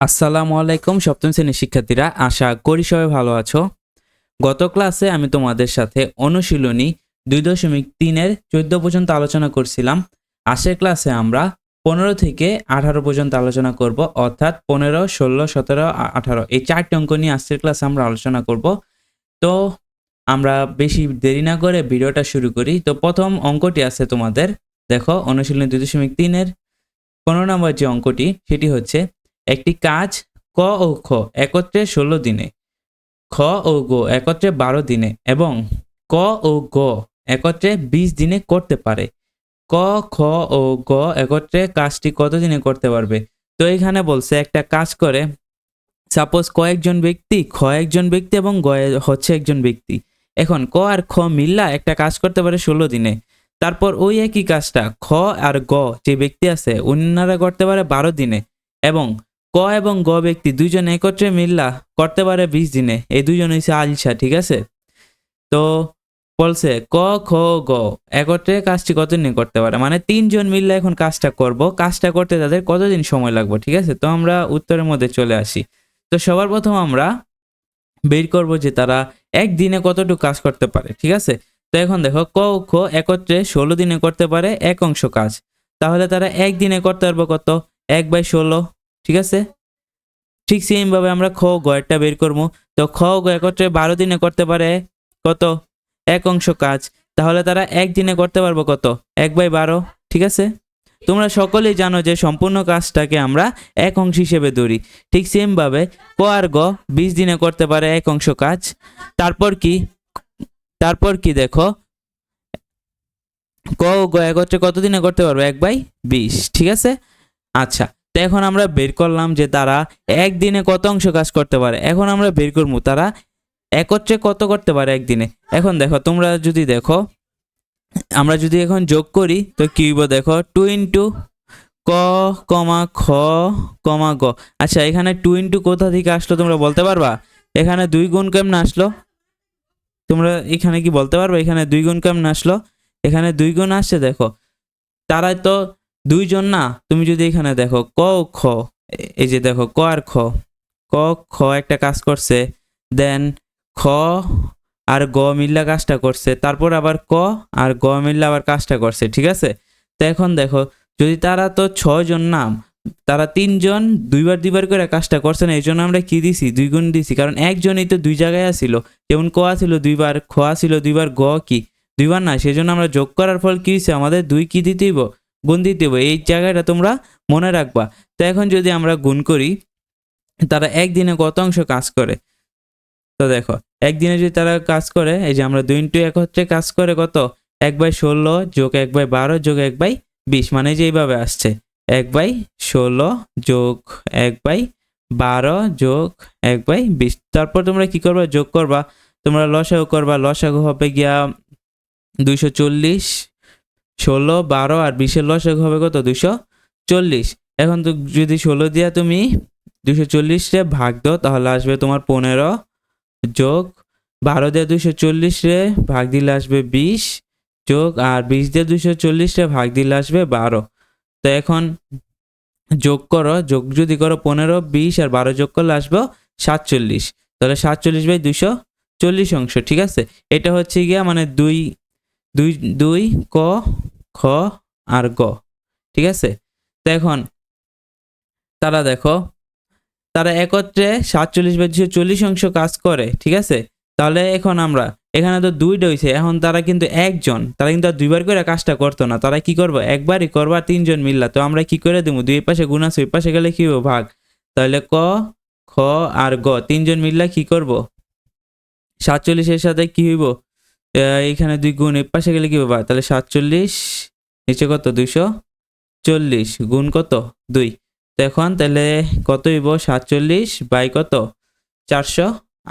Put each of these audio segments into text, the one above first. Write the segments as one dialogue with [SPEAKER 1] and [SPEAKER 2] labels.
[SPEAKER 1] আসসালামু আলাইকুম, সপ্তম শ্রেণির শিক্ষার্থীরা। আশা করি সবাই ভালো আছো। গত ক্লাসে আমি তোমাদের সাথে অনুশীলনী দুই দশমিক তিনের চোদ্দ পর্যন্ত আলোচনা করছিলাম। আশের ক্লাসে আমরা পনেরো থেকে আঠারো পর্যন্ত আলোচনা করব, অর্থাৎ পনেরো, ষোলো, সতেরো আঠারো। এই চারটি অঙ্ক নিয়ে আজকের ক্লাসে আমরা আলোচনা করব। তো আমরা বেশি দেরি না করে ভিডিওটা শুরু করি। তো প্রথম অঙ্কটি আছে তোমাদের। দেখো, অনুশীলনী দুই দশমিক তিনের পনেরো নম্বর যে অঙ্কটি, সেটি হচ্ছে একটি কাজ ক ও খ, একত্রে ষোলো দিনে। খ ও গ, একত্রে বারো দিনে এবং ক ও গ, একত্রে বিশ দিনে করতে পারে। ক, খ ও গ, একত্রে কাজটি কত দিনে করতে পারবে? তো এখানে বলছে, একটা কাজ করে সাপোজ ক একজন ব্যক্তি, খ একজন ব্যক্তি এবং গ হচ্ছে একজন ব্যক্তি। এখন ক আর খ মিল্লা একটা কাজ করতে পারে ষোলো দিনে। তারপর ওই একই কাজটা খ আর গ যে ব্যক্তি আছে, অন্যরা করতে পারে বারো দিনে এবং ক এবং গ ব্যক্তি দুইজন একত্রে মিল্লা করতে পারে বিশ দিনে। এই দুইজন হয়েছে আলসা, ঠিক আছে? তো বলছে, ক, খ, গ, একত্রে কাজটি কতদিনে করতে পারে? মানে তিনজন মিললে এখন কাজটা করব। কাজটা করতে তাদের কতদিন সময় লাগবে, ঠিক আছে? তো আমরা উত্তরের মধ্যে চলে আসি। তো সবার প্রথম আমরা বের করব যে তারা একদিনে কতটুকু কাজ করতে পারে, ঠিক আছে? তো এখন দেখো, ক, খ একত্রে ষোলো দিনে করতে পারে এক অংশ কাজ। তাহলে তারা একদিনে করতে পারব কত? এক বাই ষোলো। ঠিক আছে? ঠিক সেমভাবে আমরা খ গ একটা বের করব। তো খ গ একত্রে বারো দিনে করতে পারে কত? এক অংশ কাজ। তাহলে তারা একদিনে করতে পারব কত? এক বাই বারো, ঠিক আছে? তোমরা সকলেই জানো যে সম্পূর্ণ কাজটাকে আমরা এক অংশ হিসেবে ধরি। ঠিক সেমভাবে ক আর গ বিশ দিনে করতে পারে এক অংশ কাজ। তারপর কি? তারপর কি দেখো? ক গ একত্রে কত দিনে করতে পারব? এক বাই বিশ, ঠিক আছে? আচ্ছা। তো এখন আমরা বের করলাম যে তারা একদিনে কত অংশ কাজ করতে পারে? এখন আমরা বের করব তারা একত্রে কত করতে পারে একদিনে? এখন দেখো, তোমরা যদি দেখো, আমরা যদি এখন যোগ করি, তো কি হইব দেখো টু ইন্টু ক, কমা খ, কমা গ। আচ্ছা এখানে টু ইন্টু কোথা থেকে আসলো তোমরা বলতে পারবা? এখানে দুই গুণ কেমন আসলো? তোমরা এখানে কি বলতে পারবে? এখানে দুই গুণ কেমন আসলো? এখানে দুই গুণ আসছে, দেখো। তারা তো দুইজন না, তুমি যদি এখানে দেখো ক খ, এই যে দেখো ক আর খ, ক, খ একটা কাজ করছে দেন খ আর গ মিল্লা কাজটা করছে, তারপর আবার ক আর গ মিল্লা আবার কাজটা করছে, ঠিক আছে? তো এখন দেখো, যদি তারা তো ছজন নাম, তারা তিনজন দুইবার দুইবার করে কাজটা করছে না এই জন্য আমরা কি দিছি? দুই গুণ দিছি, কারণ একজনই তো দুই জায়গায় আসিল যেমন ক ছিল দুইবার, খ ছিল দুইবার, গ কি? দুইবার না সেই জন্য আমরা যোগ করার ফল কি হয়েছে আমাদের দুই কি দিতে হইব গুণ দিতে হইব এই জায়গাটা তোমরা মনে রাখবা। তো এখন যদি আমরা গুণ করি, তারা একদিনে কত অংশ কাজ করে? তো দেখো, একদিনে যদি তারা কাজ করে, এই যে আমরা দুই ইন্টু এক হচ্ছে কাজ করে কত? এক বাই ষোলো যোগ এক বাই বারো যোগ এক বাই বিশ মানে যে এইভাবে আসছে। এক বাই ষোলো যোগ এক বাই বারো যোগ এক বাই বিশ। তারপর তোমরা কি করবা? যোগ করবা। তোমরা লসাগু করবা। লসাগু হবে গিয়া দুইশো চল্লিশ ষোলো, বারো আর বিশের লসাগু হবে কত? দুশো চল্লিশ। এখন তো যদি ষোলো দিয়া তুমি দুশো চল্লিশে ভাগ দাও, তাহলে আসবে তোমার পনেরো যোগ বারো দিয়ে দুশো চল্লিশে ভাগ দিলে আসবে বিশ যোগ আর বিশ দিয়ে দুইশো চল্লিশে ভাগ দিলে আসবে বারো। তো এখন যোগ করো, যোগ যদি করো পনেরো, বিশ আর বারো যোগ করলে আসবে সাতচল্লিশ। তাহলে সাতচল্লিশ বাই দুশো চল্লিশ অংশ, ঠিক আছে? এটা হচ্ছে গিয়া মানে দুই দুই দুই ক খ আর গ, ঠিক আছে? তো তারা দেখো, তারা একত্রে সাতচল্লিশ বা চল্লিশ অংশ কাজ করে, ঠিক আছে? তাহলে এখন আমরা, এখানে তো দুইটা হয়েছে এখন তারা কিন্তু একজন, তারা কিন্তু আর দুইবার করে কাজটা করতো না, তারা কি করব? একবারই করবা তিনজন মিললা, তো আমরা কি করে দেবো? দুই পাশে গুণ ওই পাশে গেলে কি হবে ভাগ। তাহলে ক, খ আর গ, তিনজন মিললা কি করব? সাতচল্লিশের সাথে কি হইব? এখানে দুই গুণ এই পাশে গেলে কি ভাগ তাহলে সাতচল্লিশ, নিচে কত? দুইশো চল্লিশ। গুণ কত? দুই। তো এখন তাহলে কত হইব? সাতচল্লিশ বাই কত? চারশো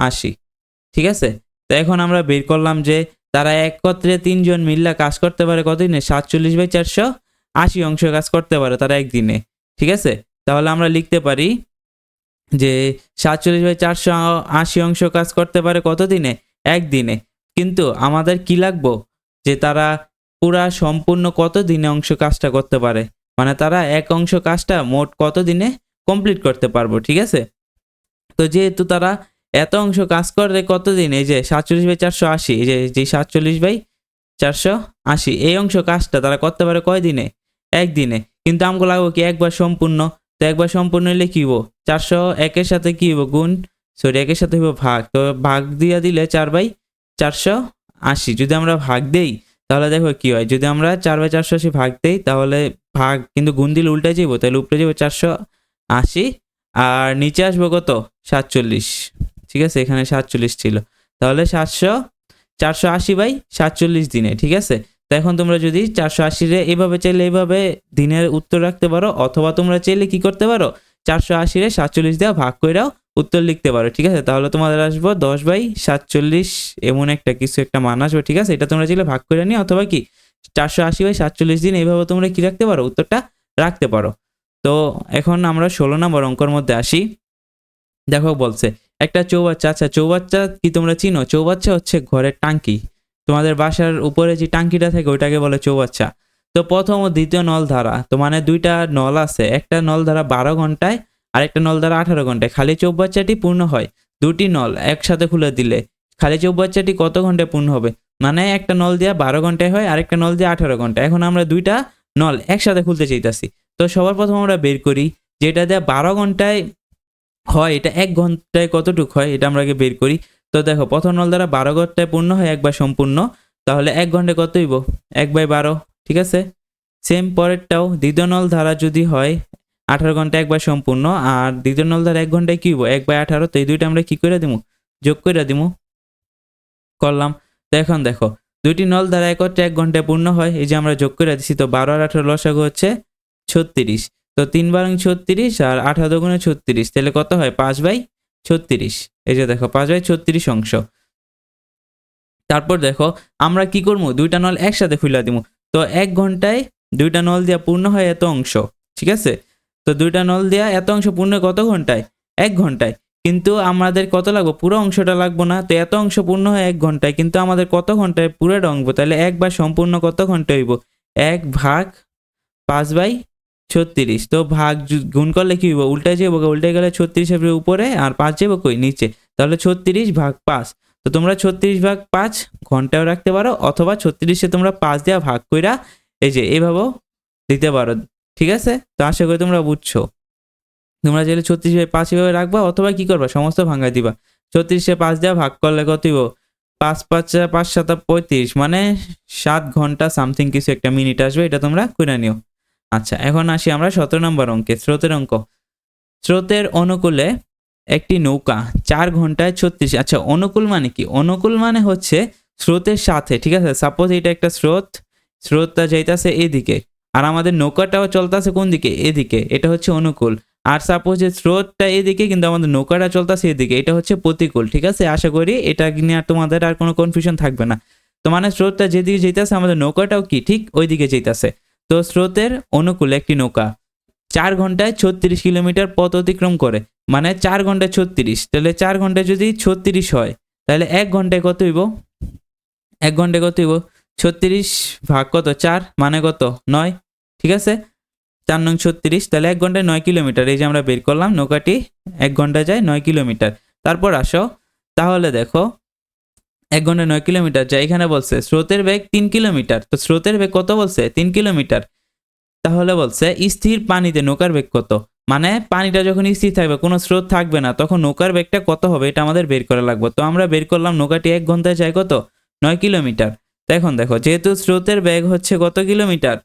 [SPEAKER 1] আশি। ঠিক আছে? তো এখন আমরা বের করলাম যে তারা একত্রে তিনজন মিল্লা কাজ করতে পারে কতদিনে? সাতচল্লিশ বাই চারশো আশি অংশ কাজ করতে পারে তারা একদিনে। ঠিক আছে? তাহলে আমরা লিখতে পারি যে সাতচল্লিশ বাই চারশো আশি অংশ কাজ করতে পারে কতদিনে? একদিনে। কিন্তু আমাদের কি লাগবো? যে তারা পুরা সম্পূর্ণ কত দিনে অংশ কাজটা করতে পারে? মানে তারা এক অংশ কাজটা মোট কত দিনে কমপ্লিট করতে পারব, ঠিক আছে? তো যেহেতু তারা এত অংশ কাজ করে কতদিন? এই যে সাতচল্লিশ বাই চারশো আশি, এই যে যে সাতচল্লিশ বাই চারশো আশি, এই অংশ কাজটা তারা করতে পারে কয় দিনে একদিনে। কিন্তু আমগো লাগবো কি একবার সম্পূর্ণ? তো একবার সম্পূর্ণ হলে কি হব চারশো একের সাথে কি হব গুণ সরি একের সাথে হইব ভাগ। তো ভাগ দিয়া দিলে চার বাই চারশো আশি। যদি আমরা ভাগ দেই, তাহলে দেখো কি হয়? যদি আমরা চার বাই চারশো আশি ভাগ দেই, তাহলে ভাগ কিন্তু গুণ দিলে উল্টে যাব তাহলে উপরে যাব চারশো আশি। আর নিচে আসব কত? সাতচল্লিশ। ঠিক আছে, এখানে সাতচল্লিশ ছিল। তাহলে সাতশো, চারশো আশি বাই সাতচল্লিশ দিনে, ঠিক আছে? তো এখন তোমরা যদি চারশো আশিরে এইভাবে চাইলে এইভাবে দিনের উত্তর রাখতে পারো, অথবা তোমরা চাইলে কি করতে পারো? চারশো আশিরে সাতচল্লিশ দেওয়া ভাগ কইরাও উত্তর লিখতে পারো, ঠিক আছে? তাহলে তোমাদের আসব দশ বাই সাতচল্লিশ, এমন একটা কিছু একটা মান আসবে, ঠিক আছে? এটা তোমরা চাইলে ভাগ করে নিও, অথবা কি চারশো আশি বাই সাতচল্লিশ দিন এইভাবে তোমরা কি রাখতে পারো? উত্তরটা রাখতে পারো। তো এখন আমরা ষোলো নম্বর অঙ্কর মধ্যে আসি। দেখো বলছে, একটা চৌবাচ্চা আচ্ছা চৌবাচ্চা কি তোমরা চিনো? চৌবাচ্চা হচ্ছে ঘরের টাঙ্কি। তোমাদের বাসার উপরে যে টাঙ্কিটা থাকে ওইটাকে বলে চৌবাচ্চা। তো প্রথম ও দ্বিতীয় নল ধারা তো মানে দুইটা নল আছে। একটা নল ধারা বারো ঘন্টায় আর একটা নল দ্বারা আঠারো ঘন্টায়। খালি চৌবাচ্চাটি পূর্ণ হয়। দুটি নল একসাথে খুলে দিলে। খালি চৌবাচ্চাটি কত ঘন্টায় পূর্ণ হবে? মানে একটা নল দিয়ে বারো ঘন্টায় হয়, আরেকটা নল দিয়ে আঠারো ঘণ্টা এখন আমরা দুইটা নল একসাথে খুলতে চাইতাছি। তো সবার প্রথম আমরা বের করি, যেটা দেওয়া বারো ঘন্টায় হয়, এটা এক ঘন্টায় কতটুক হয়, এটা আমরা আগে বের করি। তো দেখো, প্রথম নল দ্বারা বারো ঘন্টায় পূর্ণ হয় একবার সম্পূর্ণ। তাহলে এক ঘন্টায় কত হইব? এক বাই বারো, ঠিক আছে? সেম পরেরটাও। দ্বিতীয় নল ধারা যদি হয় আঠারো ঘণ্টা একবার সম্পূর্ণ, আর দ্বিতীয় নল ধারা এক ঘন্টায় কী এক বাই আঠারো, তো এই দুইটা আমরা কি করে দিব যোগ করে দিব করলাম। তো এখন দেখো, দুইটি নল দ্বারা একত্রে এক ঘন্টায় পূর্ণ হয়, এই যে আমরা যোগ করে দিছি, তো বারো আর আঠারো লসাগু হচ্ছে ছত্রিশ। তো তিন বারং ছত্রিশ, আর আঠারো গুণে ছত্রিশ, তাহলে কত হয়? পাঁচ বাই ছত্রিশ। এই যে দেখো, পাঁচ বাই ছত্রিশ অংশ। তারপর দেখো, আমরা কি করব দুইটা নল একসাথে খুলে দিব তো এক ঘন্টায় দুইটা নল দিয়া পূর্ণ হয় এত অংশ, ঠিক আছে? তো দুইটা নল দেওয়া এত অংশ পূর্ণ কত ঘন্টায়? এক ঘন্টায়। কিন্তু আমাদের কত লাগবে? পুরো অংশটা লাগবো না। তো এত অংশ পূর্ণ হয় এক ঘন্টায়। কিন্তু আমাদের কত ঘন্টায় পুরোটা অঙ্ক তাহলে এক বা সম্পূর্ণ কত ঘণ্টা হইব? এক ভাগ পাঁচ বাই ছত্রিশ। তো ভাগ গুণ করলে কি হইব? উল্টে যাব উল্টে গেলে ছত্রিশ হবে উপরে আর পাঁচ যাব কই? নিচে। তাহলে ছত্রিশ ভাগ পাঁচ। তো তোমরা ছত্রিশ ভাগ পাঁচ ঘন্টাও রাখতে পারো, অথবা ছত্রিশে তোমরা পাঁচ দেওয়া ভাগ কইরা এই যে এভাবেও দিতে পারো। ঠিক আছে? তো আশা করি তোমরা বুঝছ। তোমরা চাইলে ছত্রিশ বাই পাঁচ এভাবে রাখবা অথবা কি করবা? সমস্ত ভাঙা দিবা। ছত্রিশে পাঁচ দেওয়া ভাগ করলে কত হইব? পাঁচ পাঁচ পাঁচ সাত পঁয়ত্রিশ। মানে সাত ঘণ্টা সামথিং কিছু একটা মিনিট আসবে, এটা তোমরা করে নিও। আচ্ছা এখন আসি আমরা সতেরো নম্বর অঙ্কে, স্রোতের অঙ্ক। স্রোতের অনুকূলে একটি নৌকা চার ঘন্টায় ছত্রিশ আচ্ছা অনুকূল মানে কি? অনুকূল মানে হচ্ছে স্রোতের সাথে, ঠিক আছে? সাপোজ এটা একটা স্রোত, স্রোতটা যাইতাছে এদিকে। আর আমাদের নৌকাটাও চলতেছে কোন দিকে? এদিকে। এটা হচ্ছে অনুকূল। আর সাপোজ যে স্রোতটা এদিকে, কিন্তু আমাদের নৌকাটা চলতেছে এদিকে। এটা হচ্ছে প্রতিকূল, ঠিক আছে? আশা করি এটা নিয়ে তোমাদের আর কোনো কনফিউশন থাকবে না। তো মানে স্রোতটা যেদিকে যেতেছে আমাদের নৌকাটাও কি? ঠিক ওই ওইদিকে যেতেছে তো স্রোতের অনুকূলে একটি নৌকা। চার ঘন্টায় ছত্রিশ কিলোমিটার পথ অতিক্রম করে। মানে চার ঘন্টায় ছত্রিশ। তাহলে চার ঘন্টায় যদি ছত্রিশ হয়, তাহলে এক ঘন্টায় কত হইব? এক ঘন্টায় কত হইব? ছত্রিশ ভাগ কত? চার। মানে কত? নয়। ঠিক আছে? চার নং ছত্রিশ। তাহলে এক ঘন্টায় নয় কিলোমিটার। এই যে আমরা বের করলাম, নৌকাটি এক ঘণ্টা যায় নয় কিলোমিটার। তারপর আসো। তাহলে দেখো, এক ঘণ্টা নয় কিলোমিটার যা এখানে বলছে, স্রোতের বেগ তিন কিলোমিটার। তো স্রোতের বেগ কত বলছে? তিন কিলোমিটার। তাহলে বলছে, স্থির পানিতে নৌকার বেগ কত? মানে পানিটা যখন স্থির থাকবে, কোনো স্রোত থাকবে না, তখন নৌকার বেগটা কত হবে? এটা আমাদের বের করা লাগবে। তো আমরা বের করলাম, নৌকাটি এক ঘন্টায় যায় কত? নয় কিলোমিটার। এখন দেখো, যেহেতু স্রোতের বেগ হচ্ছে কত কিলোমিটার?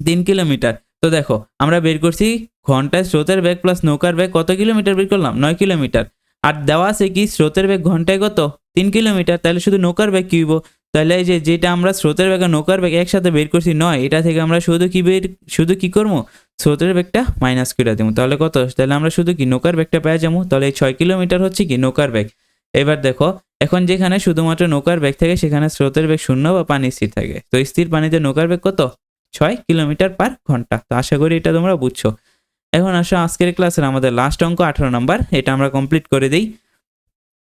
[SPEAKER 1] তিন কিলোমিটার। তো দেখো, আমরা বের করছি ঘন্টায় স্রোতের বেগ প্লাস নৌকার বেগ কত কিলোমিটার বের করলাম? নয় কিলোমিটার। আর দেওয়া আছে কি, স্রোতের বেগ ঘন্টায় কত? তিন কিলোমিটার। তাহলে শুধু নৌকার বেগ কি হইব? তাহলে এই যে, যেটা আমরা স্রোতের বেগ আর নৌকার বেগ একসাথে বের করছি নয়, এটা থেকে আমরা শুধু কি বের, শুধু কি করব? স্রোতের বেগটা মাইনাস করে দেবো। তাহলে কত? তাহলে আমরা শুধু কি, নৌকার বেগটা পেয়ে যাব? তাহলে এই ছয় কিলোমিটার হচ্ছে কি, নৌকার বেগ। এবার দেখো, এখন যেখানে শুধুমাত্র নৌকার বেগ থাকে, সেখানে স্রোতের বেগ শূন্য বা পানি স্থির থাকে। তো স্থির পানিতে নৌকার বেগ কত? ছয় কিলোমিটার পার ঘণ্টা। তো আশা করি এটা তোমরা বুঝছ। এখন আসো আজকের ক্লাসের আমাদের লাস্ট অঙ্ক, আঠারো নাম্বার। এটা আমরা কমপ্লিট করে দিই।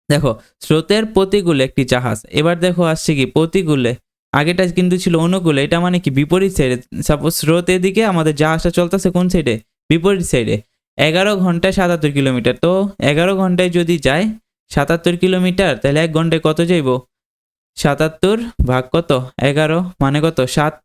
[SPEAKER 1] দেখো, স্রোতের প্রতিকূলে একটি জাহাজ। এবার দেখো আসছে কি, প্রতিকূলে। আগেটা কিন্তু ছিল অনুকূলে। এটা মানে কি, বিপরীত সাইডে সাপোজ স্রোত এদিকে, আমাদের জাহাজটা চলতেছে কোন সাইডে বিপরীত সাইডে এগারো ঘন্টায় সাতাত্তর কিলোমিটার। তো এগারো ঘন্টায় যদি যায় সাতাত্তর কিলোমিটার, তাহলে এক ঘন্টায় কত যাইব? সাতাত্তর ভাগ কত? এগারো মানে কত? সাত।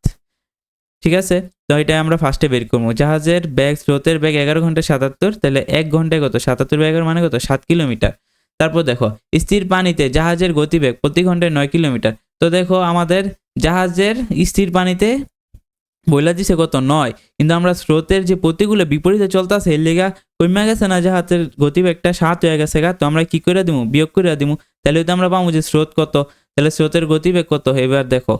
[SPEAKER 1] ঠিক আছে? তো এটা আমরা ফার্স্টে বের করব। জাহাজের ব্যাগ স্রোতের ব্যাগ এগারো ঘন্টায় সাতাত্তর, তাহলে এক ঘন্টায় কত? সাতাত্তর ব্যাগের মানে কত? সাত কিলোমিটার। তারপর দেখো, স্থির পানিতে জাহাজের গতিবেগ প্রতি ঘন্টায় নয় কিলোমিটার। তো দেখো আমাদের জাহাজের স্থির পানিতে বইলা দিছে কত নয়। কিন্তু আমরা স্রোতের যে প্রতিগুলো বিপরীতে চলতেছে, এর লেগা কমে গেছে না যে জাহাজের গতিবেগটা সাত হয়ে গেছে গা, তো আমরা কি করে দিব বিয়োগ করে দিব তাহলে তো আমরা পাবো যে স্রোত কত, তাহলে স্রোতের গতিবেগ কত? এবার দেখো।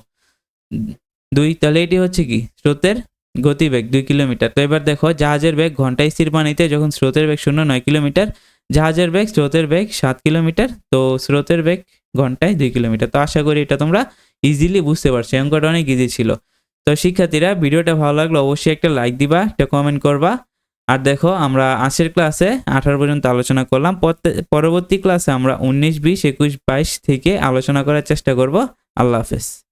[SPEAKER 1] দুই, তাহলে এটি হচ্ছে কি? স্রোতের গতিবেগ, দুই কিলোমিটার। তো এবার দেখো, জাহাজের বেগ ঘন্টায় স্থির পানিতে যখন স্রোতের বেগ শূন্য নয় কিলোমিটার, জাহাজের বেগ, স্রোতের বেগ সাত কিলোমিটার, তো স্রোতের বেগ ঘন্টায় দুই কিলোমিটার। তো আশা করি এটা তোমরা ইজিলি বুঝতে পারছ। অঙ্কটা অনেক ইজি ছিল। তো শিক্ষার্থীরা, ভিডিওটা ভালো লাগলে অবশ্যই একটা লাইক দিবা, একটা কমেন্ট করবা। আর দেখো, আমরা আজকের ক্লাসে আঠারো পর্যন্ত আলোচনা করলাম। পরবর্তী ক্লাসে আমরা উনিশ, বিশ, একুশ, বাইশ থেকে আলোচনা করার চেষ্টা করব। আল্লাহ হাফেজ।